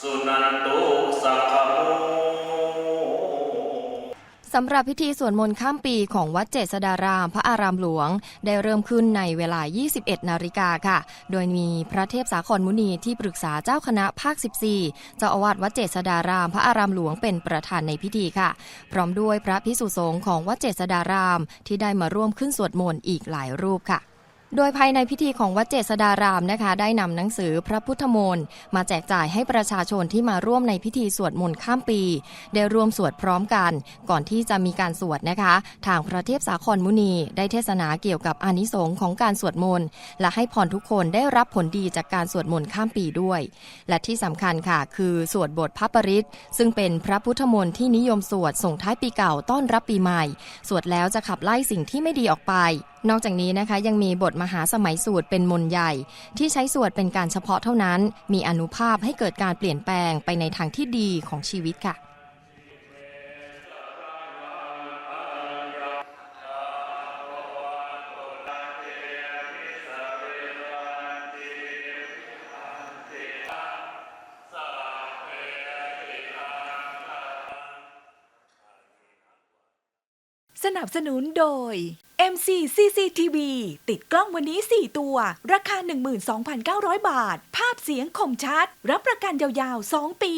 สุนันตุสัพพโมสำหรับพิธีสวดมนต์ข้ามปีของวัดเจษฎาราม พระอารามหลวง ได้เริ่มขึ้นในเวลา 21 นาฬิกาค่ะ โดยมีพระเทพสาครมุนีที่ปรึกษาเจ้าคณะภาค 14 เจ้าอาวาสวัดเจษฎาราม พระอารามหลวงเป็นประธานในพิธีค่ะ พร้อมด้วยพระพิสุสงฆ์ของวัดเจษฎาราม ที่ได้มาร่วมขึ้นสวดมนต์อีกหลายรูปค่ะ โดยภายในพิธีของวัดเจษฎารามนะคะ ได้นำหนังสือพระพุทธมนต์มาแจกจ่ายให้ประชาชนที่มาร่วมในพิธีสวดมนต์ข้ามปี ได้ร่วมสวดพร้อมกัน ก่อนที่จะมีการสวดนะคะ ทางพระเทพสาครมุนี ได้เทศนาเกี่ยวกับอานิสงส์ของการสวดมนต์และให้พรทุกคนได้รับผลดีจากการสวดมนต์ข้ามปีด้วย และที่สำคัญค่ะ คือสวดบทพระปริตรซึ่งเป็นพระพุทธมนต์ที่นิยมสวดส่งท้ายปีเก่าต้อนรับปีใหม่ สวดแล้วจะขับไล่สิ่งที่ไม่ดีออกไป นอกจากนี้นะคะยังมีบทมหาสมัยสูตรเป็นมนต์ใหญ่ ที่ใช้สวดเป็นการเฉพาะเท่านั้น มีอนุภาพให้เกิดการเปลี่ยนแปลงไปในทางที่ดีของชีวิตค่ะ สนับสนุนโดย MC CCTV ติดกล้องวันนี้ 4 ตัว ราคา 12,900 บาท ภาพเสียงคมชัด รับประกันยาวๆ 2 ปี